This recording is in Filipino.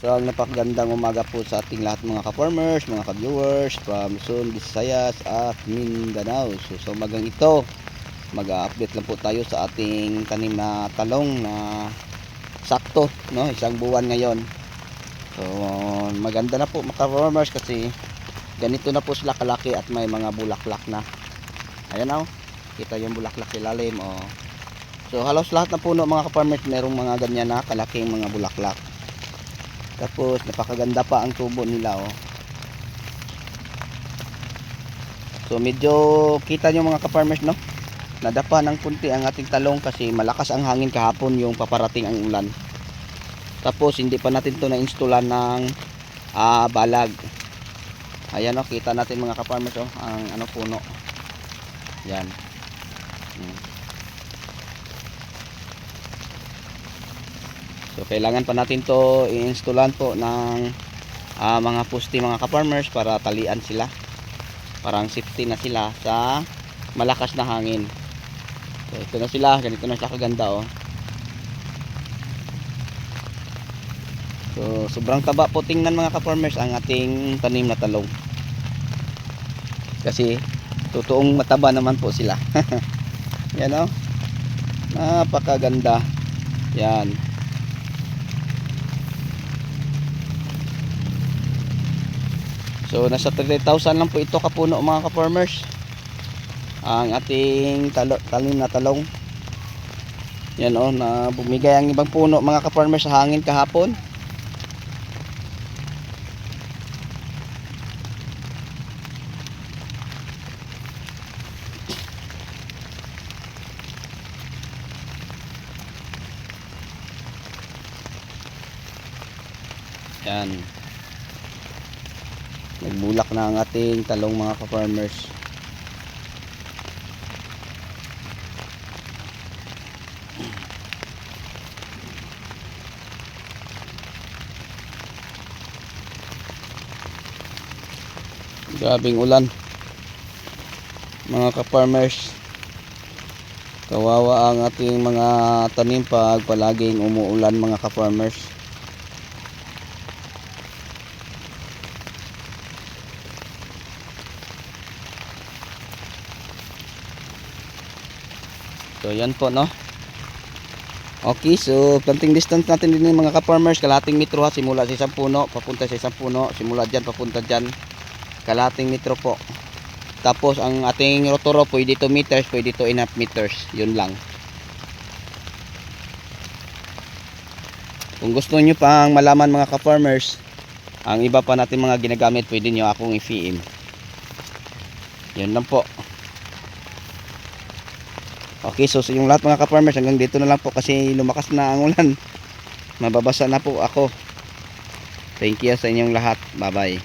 So, ang napakagandang umaga po sa ating lahat mga ka-farmers, mga ka-viewers from Luzon, Visayas at Mindanao. So, sa umagang ito, mag-update lang po tayo sa ating tanim na talong na sakto, no? Isang buwan ngayon. So, maganda na po mga ka-farmers kasi ganito na po sila kalaki at may mga bulaklak na. Ayan oh. Kita yung bulaklak sa ilalim oh. So, halos lahat ng puno mga ka-farmers merong mga ganyan na kalaking mga bulaklak. Tapos napakaganda pa ang tubo nila oh. So medyo kita nyo mga ka-farmers no. Nadapa ng kunti ang ating talong kasi malakas ang hangin kahapon yung paparating ang ulan. Tapos hindi pa natin to na-installan ng ah, balag. Ayan oh, kita natin mga ka-farmers oh, ang ano puno. Yan. Hmm. So kailangan pa natin to i-installan po ng ah, mga pusti mga ka-farmers para talian sila. Parang safety na sila sa malakas na hangin. So ito na sila, ganito na sila kaganda oh. So sobrang taba po tingnan mga ka-farmers ang ating tanim na talong. Kasi totoong mataba naman po sila. Yan oh. Napakaganda. Yan. So nasa 30,000 lang po ito kapuno mga ka-farmers. Ang ating talo, talim na talong. Yan oh, na bumigay ang ibang puno mga ka-farmers sa hangin kahapon. Yan. Nagbulak na ang ating talong mga ka-farmers. Grabing ulan. Mga ka-farmers. Kawawa ang ating mga tanim pag palaging umuulan mga ka-farmers. So yan po no. Okay, so planting distance natin din mga ka-farmers, kalating metro ha, simula sa isang puno, papunta sa isang puno, simula dyan, papunta dyan, kalating metro po. Tapos ang ating rotoro, pwede 2 meters, pwede 2 and meters, yun lang. Kung gusto nyo pang malaman mga ka-farmers, ang iba pa natin mga ginagamit, pwede nyo akong i-PM. Yun lang po. Okay, so, so yung lahat mga ka-farmers hanggang dito na lang po kasi lumakas na ang ulan. Mababasa na po ako. Thank you sa inyong lahat. Bye-bye.